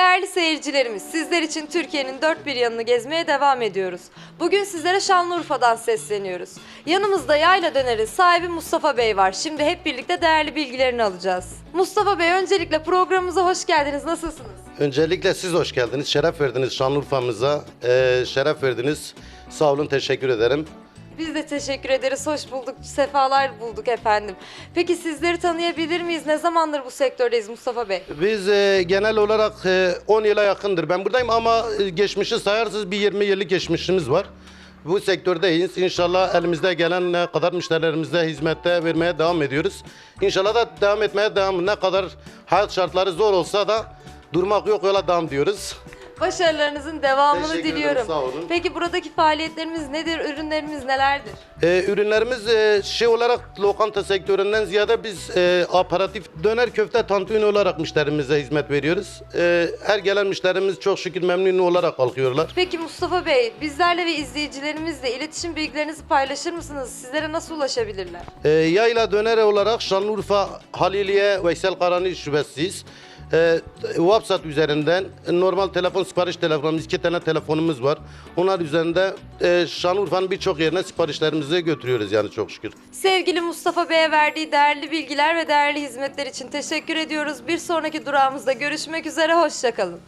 Değerli seyircilerimiz, sizler için Türkiye'nin dört bir yanını gezmeye devam ediyoruz. Bugün sizlere Şanlıurfa'dan sesleniyoruz. Yanımızda Yayla Döner'in sahibi Mustafa Bey var. Şimdi hep birlikte değerli bilgilerini alacağız. Mustafa Bey öncelikle programımıza hoş geldiniz. Nasılsınız? Öncelikle siz hoş geldiniz. Şeref verdiniz Şanlıurfa'mıza. Ee, şeref verdiniz. Sağ olun, teşekkür ederim. Biz de teşekkür ederiz. Hoş bulduk. Sefalar bulduk efendim. Peki sizleri tanıyabilir miyiz? Ne zamandır bu sektördeyiz Mustafa Bey? Biz e, genel olarak e, 10 yıla yakındır ben buradayım ama e, geçmişi sayarsanız bir 20 yıllık geçmişimiz var. Bu sektördeyiz. İnşallah elimizde gelen ne kadar müşterilerimize hizmette vermeye devam ediyoruz. İnşallah da devam etmeye devam. Ne kadar hayat şartları zor olsa da durmak yok yola devam diyoruz. Başarılarınızın devamını Teşekkür ederim, diliyorum. sağ olun. Peki buradaki faaliyetlerimiz nedir? Ürünlerimiz nelerdir? Ee, ürünlerimiz e, şey olarak lokanta sektöründen ziyade biz e, aparatif döner köfte tantuni olarak müşterimize hizmet veriyoruz. E, her gelen müşterimiz çok şükür memnun olarak kalkıyorlar. Peki Mustafa Bey, bizlerle ve izleyicilerimizle iletişim bilgilerinizi paylaşır mısınız? Sizlere nasıl ulaşabilirler? E, yayla döner olarak Şanlıurfa Haliliye Veysel Karani şubesiyiz. E, WhatsApp üzerinden e, normal telefon sipariş telefonumuz, iki tane telefonumuz var. Onlar üzerinde e, Şanlıurfa'nın birçok yerine siparişlerimizi götürüyoruz yani çok şükür. Sevgili Mustafa Bey'e verdiği değerli bilgiler ve değerli hizmetler için teşekkür ediyoruz. Bir sonraki durağımızda görüşmek üzere, hoşçakalın.